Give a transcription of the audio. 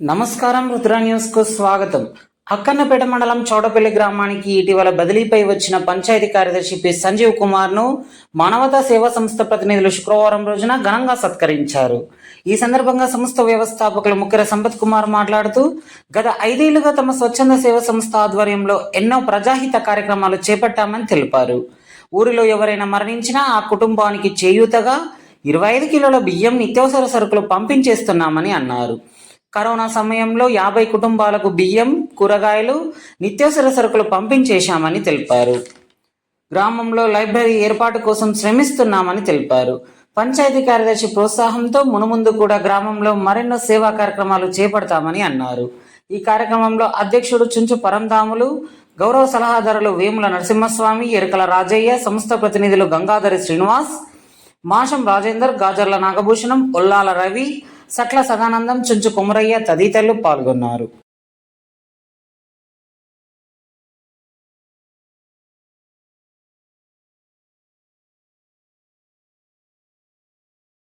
నమస్కారం రుద్ర న్యూస్కు స్వాగతం. అక్కన్నపేట మండలం చౌడపల్లి గ్రామానికి ఇటీవల బదిలీపై వచ్చిన పంచాయతీ కార్యదర్శి పి. సంజీవ్ కుమార్ను మానవతా సేవా సంస్థ ప్రతినిధులు శుక్రవారం రోజున ఘనంగా సత్కరించారు. ఈ సందర్భంగా సంస్థ వ్యవస్థాపకులు ముఖ్య సంపత్ కుమార్ మాట్లాడుతూ గత ఐదేళ్ళుగా తమ స్వచ్ఛంద సేవా సంస్థ ఆధ్వర్యంలో ఎన్నో ప్రజాహిత కార్యక్రమాలు చేపట్టామని తెలిపారు. ఊరిలో ఎవరైనా మరణించినా ఆ కుటుంబానికి చేయూతగా ఇరవై ఐదు కిలోల బియ్యం నిత్యావసర సరుకులు పంపించేస్తున్నామని అన్నారు. కరోనా సమయంలో యాభై కుటుంబాలకు బియ్యం కూరగాయలు నిత్యావసర సరుకులు పంపించేశామని తెలిపారు. గ్రామంలో లైబ్రరీ ఏర్పాటు కోసం శ్రమిస్తున్నామని తెలిపారు. పంచాయతీ కార్యదర్శి ప్రోత్సాహంతో మునుముందు కూడా గ్రామంలో మరెన్నో సేవా కార్యక్రమాలు చేపడతామని అన్నారు. ఈ కార్యక్రమంలో అధ్యక్షుడు చుంచు పరంధాములు గౌరవ సలహాదారులు వేముల నరసింహస్వామి ఎరుకల రాజయ్య సంస్థ ప్రతినిధులు గంగాధరి శ్రీనివాస్ మాషం రాజేందర్ గాజర్ల నాగభూషణం ఒల్లాల రవి సట్ల సదానందం చుంచు కుమరయ్య తదితరులు పాల్గొన్నారు.